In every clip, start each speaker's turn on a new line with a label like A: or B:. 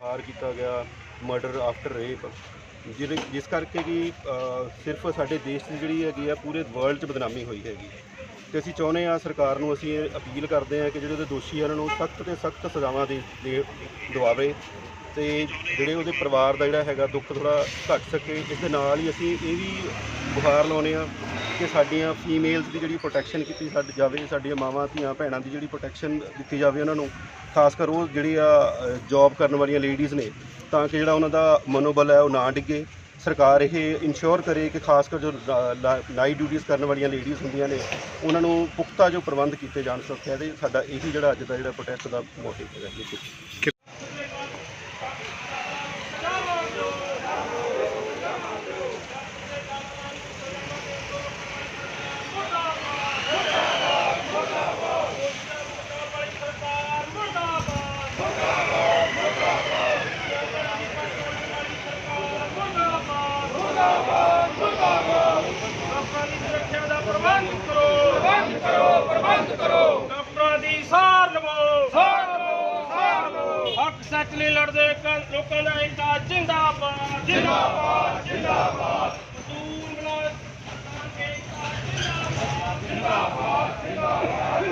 A: ਹਾਰ ਕੀਤਾ ਗਿਆ ਮਰਡਰ ਆਫਟਰ ਰੇਪ ਜਿਹਦੇ ਜਿਸ ਕਰਕੇ ਕਿ ਅ, ਸਿਰਫ ਸਾਡੇ ਦੇਸ਼ ਦੀ ਜਿਹੜੀ ਹੈਗੀ ਆ ਪੂਰੇ ਵਰਲਡ 'ਚ ਬਦਨਾਮੀ ਹੋਈ ਹੈਗੀ। ਤੇ ਅਸੀਂ ਚਾਹੁੰਦੇ ਆ ਸਰਕਾਰ ਨੂੰ ਅਸੀਂ ਇਹ ਅਪੀਲ ਕਰਦੇ ਆ ਕਿ ਜਿਹੜੇ ਉਹਦੇ ਦੋਸ਼ੀ ਆ, ਉਹਨਾਂ ਨੂੰ ਸਖਤ ਤੇ ਸਖਤ ਸਜ਼ਾਵਾਂ ਦੇ ਦੇ ਦਵਾਵੇ ਤੇ ਜਿਹੜੇ ਉਹਦੇ ਪਰਿਵਾਰ ਦਾ ਜਿਹੜਾ ਹੈਗਾ ਦੁੱਖ ਥੋੜਾ ਘਟ ਸਕੇ। ਇਸ ਦੇ ਨਾਲ ਹੀ ਅਸੀਂ ਇਹ ਵੀ ਗੁਹਾਰ ਲਾਉਨੇ ਆ ਕਿ ਸਾਡੀਆਂ ਫੀਮੇਲਸ ਦੀ ਜਿਹੜੀ ਪ੍ਰੋਟੈਕਸ਼ਨ ਕੀਤੀ ਸਾਡ ਜਾਵੇ, ਸਾਡੀਆਂ ਮਾਵਾਂ, ਧੀਆਂ, ਭੈਣਾਂ ਦੀ ਜਿਹੜੀ ਪ੍ਰੋਟੈਕਸ਼ਨ ਦਿੱਤੀ ਜਾਵੇ ਉਹਨਾਂ ਨੂੰ। ਖਾਸ ਕਰ ਉਹ ਜਿਹੜੀ ਆ ਜੌਬ ਕਰਨ ਵਾਲੀਆਂ ਲੇਡੀਜ਼ ਨੇ, ਤਾਂ ਕਿ ਜਿਹੜਾ ਉਹਨਾਂ ਦਾ ਮਨੋਬਲ ਹੈ ਉਹ ਨਾ ਡਿੱਗੇ। ਸਰਕਾਰ ਇਹ ਇਨਸ਼ੋਰ ਕਰੇ ਕਿ ਖਾਸ ਕਰ ਜੋ ਨਾਈਟ ਡਿਊਟੀਆਂ ਕਰਨ ਵਾਲੀਆਂ ਲੇਡੀਜ਼ ਹੁੰਦੀਆਂ ਨੇ, ਉਹਨਾਂ ਨੂੰ ਪੁਖਤਾ ਜੋ ਪ੍ਰਬੰਧ ਕੀਤੇ ਜਾਣ ਸੁਰੱਖਿਆ ਦੇ, ਸਾਡਾ ਇਹੀ ਜਿਹੜਾ ਅੱਜ ਦਾ ਜਿਹੜਾ ਪ੍ਰੋਟੈਸਟ ਦਾ ਮੋਟਿਵ ਹੈਗਾ ਜੀ
B: ਲੋਕਾਂ ਦੀ ਸੁਰੱਖਿਆ ਦਾ ਪ੍ਰਬੰਧ ਕਰੋ ਪ੍ਰਬੰਧ ਕਰੋ ਪ੍ਰਬੰਧ ਕਰੋ ਡਾਕਟਰਾਂ ਦੀ ਸਾਰ ਲਵੋ ਸਾਰ ਲਵੋ ਸਾਰ ਲਵੋ ਹੱਕ ਸੱਚ ਲਈ ਲੜਦੇ, ਕ- ਲੋਕਾਂ ਦਾ ਏਕਾ ਜਿੰਦਾਬਾਦ ਜਿੰਦਾਬਾਦ ਜਿੰਦਾਬਾਦ। ਮਜ਼ਦੂਰ ਮੁਲਾਜ਼ਮ ਏਕਤਾ ਜਿੰਦਾਬਾਦ ਜਿੰਦਾਬਾਦ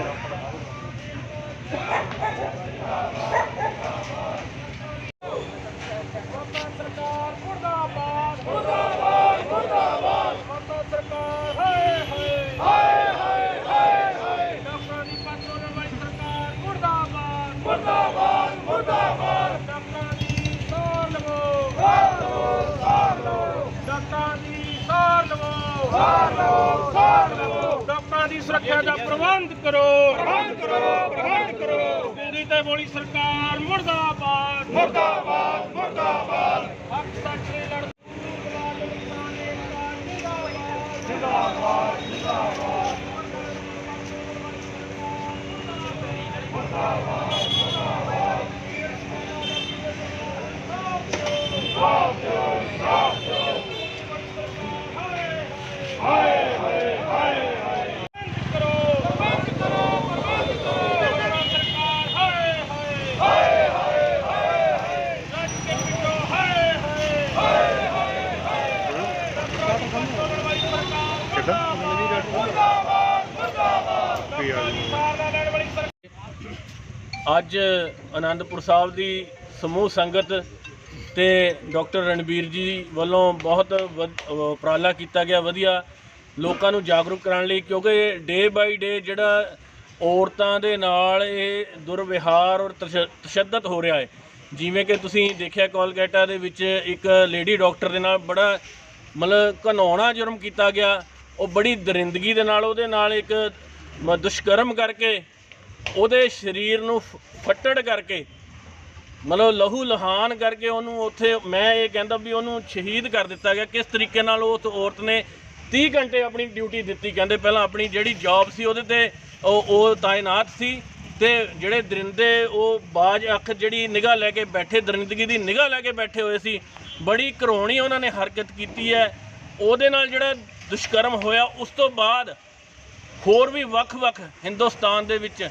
B: ਸਰਕਾਰ ਮੁਰਦਾਬਾਦ ਮੁਰਦਾਬਾਦ ਮੁਰਦਾਬਾਦ ਮੋਦੀ ਸਰਕਾਰ ਹਾਏ ਹਾਏ ਹਾਏ ਹਾਏ ਹਾਏ ਹਾਏ ਡਾਕਟਰਾਂ ਦੀ ਪੰਜੋਂ ਵਾਲੀ ਸਰਕਾਰ ਮੁਰਦਾਬਾਦ ਮੁਰਦਾਬਾਦ ਮੁਰਦਾਬਾਦ ਡਾਕਟਰਾਂ ਦੀ ਸਾਰ ਲਵੋ ਸਾਰ ਲਵੋ ਸਾਰ ਲਵੋ ਡਾਕਟਰਾਂ ਦੀ ਸਾਰ ਲਵੋ ਸਾਰ ਲਵੋ ਸਾਰ ਲਵੋ ਡਾਕਟਰਾਂ ਦੀ ਸੁਰੱਖਿਆ ਦਾ ਪ੍ਰਬੰਧ ਕਰੋ। ਪ੍ਰਬੰਧ ਕਰੋ ਪ੍ਰਬੰਧ ਕਰੋ ਦਿੱਲੀ ਤੇ ਬੋਲੀ ਸਰਕਾਰ ਮੁਰਦਾਬਾਦ। ਮੁਰਦਾਬਾਦ ਮੁਰਦਾਬਾਦ ਹੱਕ ਸੱਚ ਲਈ ਲੜਦੇ ਜਿੰਦਾਬਾਦ ਜਿੰਦਾਬਾਦ ਕਰੋ ਪ੍ਰਬੰਧ ਕਰੋ ਪ੍ਰਬੰਧ ਕਰੋ ਸਰਕਾਰ ਹਾਏ ਹਾਏ ਹਾਏ ਹਾਏ ਹਾਏ ਰੱਜ ਕੇ ਪਿੱਟੋ ਹਾਏ ਹਾਏ ਹਾਏ ਹਾਏ ਹਾਏ ਸਰਕਾਰ ਮੁਰਦਾਬਾਦ ਮੁਰਦਾਬਾਦ ਸਰਕਾਰ ਦਾ ਲੈਣ ਵਾਲੀ ਸਰਕਾਰ
C: ਅੱਜ ਆਨੰਦਪੁਰ ਸਾਹਿਬ ਦੀ ਸਮੂਹ ਸੰਗਤ ਤੇ ਡਾਕਟਰ ਰਣਬੀਰ ਜੀ ਵੱਲੋਂ ਬਹੁਤ ਵਧ- ਉਪਰਾਲਾ ਕੀਤਾ ਗਿਆ ਵਧੀਆ ਲੋਕਾਂ ਨੂੰ ਜਾਗਰੂਕ ਕਰਨ ਲਈ, ਕਿਉਂਕਿ ਡੇ ਬਾਈ ਡੇ ਜਿਹੜਾ ਔਰਤਾਂ ਦੇ ਨਾਲ ਇਹ ਦੁਰਵਿਹਾਰ ਔਰ ਤਸ਼- ਤਸ਼ੱਦਦ ਹੋ ਰਿਹਾ ਹੈ। ਜਿਵੇਂ ਕਿ ਤੁਸੀਂ ਦੇਖਿਆ ਕੋਲਕਾਤਾ ਦੇ ਵਿੱਚ ਇੱਕ ਲੇਡੀ ਡਾਕਟਰ ਦੇ ਨਾਲ ਬੜਾ ਮਤਲਬ ਘਨੌਣਾ ਜੁਰਮ ਕੀਤਾ ਗਿਆ। ਉਹ ਬੜੀ ਦਰਿੰਦਗੀ ਦੇ ਨਾਲ ਉਹਦੇ ਨਾਲ ਇੱਕ ਦੁਸ਼ਕਰਮ ਕਰਕੇ ਉਹਦੇ ਸਰੀਰ ਨੂੰ ਫ- ਫੱਟੜ ਕਰਕੇ, ਮਤਲਬ ਲਹੂ ਲਹਾਨ ਕਰਕੇ ਉਹਨੂੰ ਉੱਥੇ, ਮੈਂ ਇਹ ਕਹਿੰਦਾ ਵੀ ਉਹਨੂੰ ਸ਼ਹੀਦ ਕਰ ਦਿੱਤਾ ਗਿਆ। ਕਿਸ ਤਰੀਕੇ ਨਾਲ ਉਸ ਔਰਤ ਨੇ 30 ਘੰਟੇ ਆਪਣੀ ਡਿਊਟੀ ਦਿੱਤੀ, ਕਹਿੰਦੇ ਪਹਿਲਾਂ ਆਪਣੀ ਜਿਹੜੀ ਜੌਬ ਸੀ ਉਹਦੇ ਤੇ, ਉਹ ਉਹ ਤਾਇਨਾਤ ਸੀ ਤੇ ਜਿਹੜੇ ਦਰਿੰਦੇ, ਉਹ ਬਾਜ ਅੱਖ ਜਿਹੜੀ ਨਿਗਾਹ ਲੈ ਕੇ ਬੈਠੇ, ਦਰਿੰਦਗੀ ਦੀ ਨਿਗਾਹ ਲੈ ਕੇ ਬੈਠੇ ਹੋਏ ਸੀ, ਬੜੀ ਘਰੋਣੀ ਉਹਨਾਂ ਨੇ ਹਰਕਤ ਕੀਤੀ ਹੈ। ਉਹਦੇ ਨਾਲ ਜਿਹੜਾ ਦੁਸ਼ਕਰਮ ਹੋਇਆ, ਉਸ ਤੋਂ ਬਾਅਦ ਹੋਰ ਵੀ ਵੱਖ-ਵੱਖ ਹਿੰਦੁਸਤਾਨ ਦੇ ਵਿੱਚ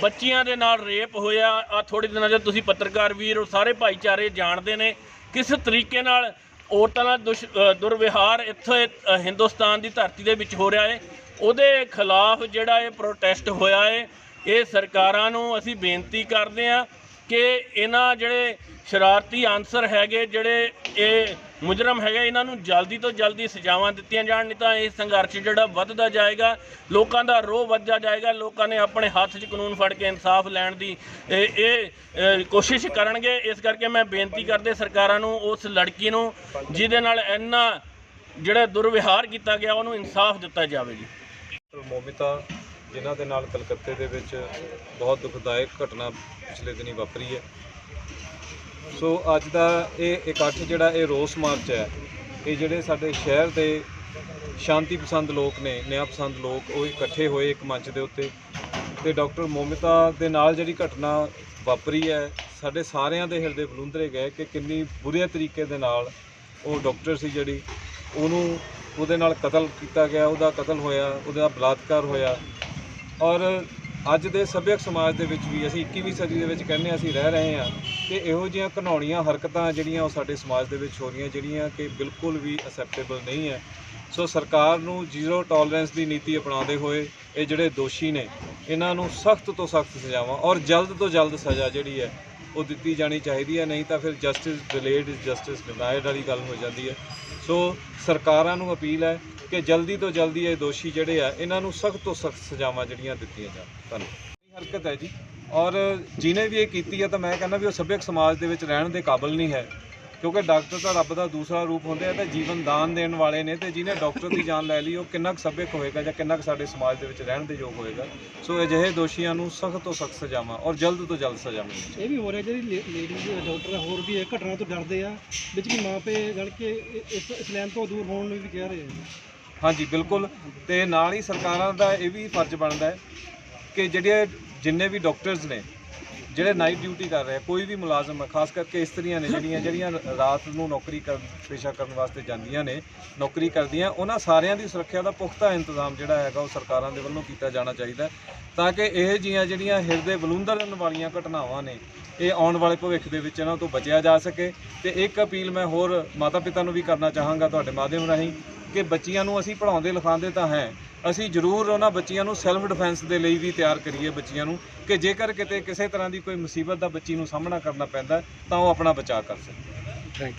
C: ਬੱਚੀਆਂ ਦੇ ਨਾਲ ਰੇਪ ਹੋਇਆ। ਆ ਥੋੜੇ ਦਿਨਾਂ ਦੇ ਤੁਸੀਂ ਪੱਤਰਕਾਰ ਵੀਰ ਔਰ ਸਾਰੇ ਭਾਈਚਾਰੇ ਜਾਣਦੇ ਨੇ ਕਿਸ ਤਰੀਕੇ ਨਾਲ ਔਰਤਾਂ ਦਾ ਦੁਸ਼ ਦੁਰਵਿਹਾਰ ਇੱਥੇ ਹਿੰਦੁਸਤਾਨ ਦੀ ਧਰਤੀ ਦੇ ਵਿੱਚ ਹੋ ਰਿਹਾ ਹੈ ਉਹਦੇ ਖਿਲਾਫ ਜਿਹੜਾ ਇਹ ਪ੍ਰੋਟੈਸਟ ਹੋਇਆ ਹੈ ਇਹ ਸਰਕਾਰਾਂ ਨੂੰ ਅਸੀਂ ਬੇਨਤੀ ਕਰਦੇ ਹਾਂ ਕਿ ਇਹਨਾਂ ਜਿਹੜੇ ਸ਼ਰਾਰਤੀ ਆਨਸਰ ਹੈਗੇ, ਜਿਹੜੇ ਇਹ ਮੁਜਰਮ ਹੈਗਾ, ਇਹਨਾਂ ਨੂੰ ਜਲਦੀ ਤੋਂ ਜਲਦੀ ਸਜ਼ਾਵਾਂ ਦਿੱਤੀਆਂ ਜਾਣ, ਨਹੀਂ ਤਾਂ ਇਹ ਸੰਘਰਸ਼ ਜਿਹੜਾ ਵੱਧਦਾ ਜਾਏਗਾ, ਲੋਕਾਂ ਦਾ ਰੋਹ ਵੱਧਦਾ ਜਾਏਗਾ, ਲੋਕਾਂ ਨੇ ਆਪਣੇ ਹੱਥ 'ਚ ਕਾਨੂੰਨ ਫੜ ਕੇ ਇਨਸਾਫ ਲੈਣ ਦੀ, ਇਹ ਕੋਸ਼ਿਸ਼ ਕਰਨਗੇ। ਇਸ ਕਰਕੇ ਮੈਂ ਬੇਨਤੀ ਕਰਦੇ ਸਰਕਾਰਾਂ ਨੂੰ, ਉਸ ਲੜਕੀ ਨੂੰ, ਜਿਹਦੇ ਨਾਲ ਇੰਨਾ ਜਿਹੜਾ ਦੁਰਵਿਹਾਰ ਕੀਤਾ ਗਿਆ, ਉਹਨੂੰ ਇਨਸਾਫ ਦਿੱਤਾ ਜਾਵੇ ਜੀ।
D: ਮੋਮਿਤਾ, ਜਿਨ੍ਹਾਂ ਦੇ ਨਾਲ ਕਲਕੱਤੇ ਦੇ ਵਿੱਚ ਬਹੁਤ ਦੁਖਦਾਇਕ ਘਟਨਾ ਪਿਛਲੇ ਦਿਨੀ ਵਾਪਰੀ ਹੈ। ਸੋ ਅੱਜ ਦਾ ਇਹ ਇਕੱਠ ਜਿਹੜਾ ਇਹ ਰੋਸ ਮਾਰਚ ਹੈ, ਇਹ ਜਿਹੜੇ ਸਾਡੇ ਸ਼ਹਿਰ ਦੇ ਸ਼ਾਂਤੀ ਪਸੰਦ ਲੋਕ ਨੇ, ਨਿਆਂ ਪਸੰਦ ਲੋਕ, ਉਹ ਇਕੱਠੇ ਹੋਏ ਇੱਕ ਮੰਚ ਦੇ ਉੱਤੇ ਤੇ ਡਾਕਟਰ ਮੋਮਿਤਾ ਦੇ ਨਾਲ ਜਿਹੜੀ ਘਟਨਾ ਵਾਪਰੀ ਹੈ, ਸਾਡੇ ਸਾਰਿਆਂ ਦੇ ਹਿਰਦੇ ਬਲੁੰਦਰੇ ਗਏ ਕਿ ਕਿੰਨੀ ਬੁਰੇ ਤਰੀਕੇ ਦੇ ਨਾਲ ਉਹ ਡਾਕਟਰ ਸੀ ਜਿਹੜੀ, ਉਹਨੂੰ ਉਹਦੇ ਨਾਲ ਕਤਲ ਕੀਤਾ ਗਿਆ, ਉਹਦਾ ਕਤਲ ਹੋਇਆ, ਉਹਦਾ ਬਲਾਤਕਾਰ ਹੋਇਆ। ਔਰ ਅੱਜ ਦੇ ਸੱਭਿਅਕ ਸਮਾਜ ਦੇ ਵਿੱਚ ਵੀ ਅਸੀਂ 21ਵੀਂ ਸਦੀ ਦੇ ਵਿੱਚ ਕਹਿੰਦੇ ਹਾਂ, ਅਸੀਂ ਰਹਿ ਰਹੇ ਹਾਂ। ਕਿ ਇਹੋ ਜਿਹੀਆਂ ਘਿਨਾਉਣੀਆਂ ਹਰਕਤਾਂ ਜਿਹੜੀਆਂ ਉਹ ਸਾਡੇ ਸਮਾਜ ਦੇ ਵਿੱਚ ਹੋ ਰਹੀਆਂ, ਜਿਹੜੀਆਂ ਕਿ ਬਿਲਕੁਲ ਵੀ ਅਸੈਪਟੇਬਲ ਨਹੀਂ ਹੈ। ਸੋ ਸਰਕਾਰ ਨੂੰ ਜ਼ੀਰੋ ਟੋਲਰੈਂਸ ਦੀ ਨੀਤੀ ਅਪਣਾਉਂਦੇ ਹੋਏ ਇਹ ਜਿਹੜੇ ਦੋਸ਼ੀ ਨੇ, ਇਹਨਾਂ ਨੂੰ ਸਖਤ ਤੋਂ ਸਖਤ ਸਜ਼ਾਵਾਂ ਔਰ ਜਲਦ ਤੋਂ ਜਲਦ ਸਜ਼ਾ ਜਿਹੜੀ ਹੈ, ਉਹ ਦਿੱਤੀ ਜਾਣੀ ਚਾਹੀਦੀ ਹੈ। ਨਹੀਂ ਤਾਂ ਫਿਰ justice delayed is justice denied ਵਾਲੀ ਗੱਲ ਹੋ ਜਾਂਦੀ ਹੈ। ਸੋ ਸਰਕਾਰਾਂ ਨੂੰ ਅਪੀਲ ਹੈ ਕਿ ਜਲਦੀ ਤੋਂ ਜਲਦੀ ਇਹ ਦੋਸ਼ੀ ਜਿਹੜੇ ਆ, ਇਹਨਾਂ ਨੂੰ ਸਖਤ ਤੋਂ ਸਖਤ ਸਜ਼ਾਵਾਂ ਜਿਹੜੀਆਂ ਦਿੱਤੀਆਂ ਜਾਣ। ਧੰਨਵਾਦ। ਹਰਕਤ ਹੈ ਜੀ। ਔਰ ਜਿਹਨੇ ਵੀ ਇਹ ਕੀਤੀ ਹੈ ਤਾਂ ਮੈਂ ਕਹਿੰਦਾ ਵੀ ਉਹ ਸੱਭਿਅਕ ਸਮਾਜ ਦੇ ਵਿੱਚ ਰਹਿਣ ਦੇ ਕਾਬਿਲ ਨਹੀਂ ਹੈ। ਕਿਉਂਕਿ ਡਾਕਟਰ ਤਾਂ ਰੱਬ ਦਾ ਦੂਸਰਾ ਰੂਪ ਹੁੰਦੇ ਆ ਤੇ ਜੀਵਨ ਦਾਨ ਦੇਣ ਵਾਲੇ ਨੇ ਤੇ ਜਿਹਨੇ ਡਾਕਟਰ ਦੀ ਜਾਨ ਲੈ ਲਈ ਉਹ ਕਿੰਨਾ ਕੁ ਸੱਭਿਅਕ ਹੋਏਗਾ ਜਾਂ ਕਿੰਨਾ ਕੁ ਸਾਡੇ ਸਮਾਜ ਦੇ ਵਿੱਚ ਰਹਿਣ ਦੇ ਯੋਗ ਹੋਏਗਾ। ਸੋ ਅਜਿਹੇ ਦੋਸ਼ੀਆਂ ਨੂੰ ਸਖਤ ਤੋਂ ਸਖਤ ਸਜ਼ਾਵਾਂ ਔਰ ਜਲਦ ਤੋਂ ਜਲਦ ਸਜ਼ਾ ਹੈ।
E: ਇਹ ਵੀ ਹੋ ਰਿਹਾ ਜਿਹੜੀ ਲੇਡੀਜ਼ ਡਾਕਟਰ ਆ ਹੋਰ ਵੀ ਇਹ ਘਟਨਾ ਤੋਂ ਡਰਦੇ ਆ ਵਿੱਚ ਵੀ ਮਾਪੇ ਰਲ ਕੇ ਇਹ- ਇਸ ਇਸ ਲਾਈਨ ਤੋਂ ਦੂਰ ਹੋਣ ਨੂੰ ਵੀ ਕਹਿ ਰਹੇ ਆ।
D: ਹਾਂਜੀ ਬਿਲਕੁਲ। ਤੇ ਨਾਲ ਹੀ ਸਰਕਾਰਾਂ ਦਾ ਇਹ ਵੀ ਫਰਜ਼ ਬਣਦਾ ਹੈ ਕਿ ਜਿਹੜੇ ਜਿੰਨੇ ਵੀ ਡਾਕਟਰਸ ਨੇ, ਜਿਹੜੇ ਨਾਈਟ ਡਿਊਟੀ ਕਰ ਰਹੇ ਆ, ਕੋਈ ਵੀ ਮੁਲਾਜ਼ਮ ਹੈ ਖਾਸ ਕਰਕੇ ਇਸਤਰੀਆਂ ਨੇ ਜਿਹੜੀਆਂ ਜਿਹੜੀਆਂ ਰਾਤ ਨੂੰ ਨੌਕਰੀ ਕਰਨ, ਪੇਸ਼ਾ ਕਰਨ ਵਾਸਤੇ ਜਾਂਦੀਆਂ ਨੇ, ਨੌਕਰੀ ਕਰਦੀਆਂ, ਉਹਨਾਂ ਸਾਰਿਆਂ ਦੀ ਸੁਰੱਖਿਆ ਦਾ ਪੁਖਤਾ ਇੰਤਜ਼ਾਮ ਜਿਹੜਾ ਹੈਗਾ ਉਹ ਸਰਕਾਰਾਂ ਦੇ ਵੱਲੋਂ ਕੀਤਾ ਜਾਣਾ ਚਾਹੀਦਾ ਤਾਂ ਕਿ ਇਹ ਜੀਆਂ ਜਿਹੜੀਆਂ ਹਿਰਦੇ ਬਲੂੰਦਰਨ ਵਾਲੀਆਂ ਘਟਨਾਵਾਂ ਨੇ, ਇਹ ਆਉਣ ਵਾਲੇ ਭਵਿੱਖ ਦੇ ਵਿੱਚ ਇਹਨਾਂ ਤੋਂ ਬਚਿਆ ਜਾ ਸਕੇ, ਤੇ ਇੱਕ ਅਪੀਲ ਮੈਂ ਹੋਰ ਮਾਤਾ ਪਿਤਾ ਨੂੰ ਵੀ ਕਰਨਾ ਚਾਹਾਂਗਾ ਤੁਹਾਡੇ ਮਾਧਿਅਮ ਰਾਹੀਂ, ਕਿ ਬੱਚੀਆਂ ਨੂੰ ਅਸੀਂ ਪੜ੍ਹਾਉਂਦੇ ਲਿਖਾਉਂਦੇ ਤਾਂ ਹੈ ਅਸੀਂ ਜ਼ਰੂਰ ਉਹਨਾਂ ਬੱਚੀਆਂ ਨੂੰ ਸੈਲਫ ਡਿਫੈਂਸ ਦੇ ਲਈ ਵੀ ਤਿਆਰ ਕਰੀਏ ਬੱਚੀਆਂ ਨੂੰ ਕਿ ਜੇਕਰ ਕਿਤੇ ਕਿਸੇ ਤਰ੍ਹਾਂ ਦੀ ਕੋਈ ਮੁਸੀਬਤ ਦਾ ਬੱਚੀ ਨੂੰ ਸਾਹਮਣਾ ਕਰਨਾ ਪੈਂਦਾ ਤਾਂ ਉਹ ਆਪਣਾ ਬਚਾਅ ਕਰ ਸਕੇ ਥੈਂਕ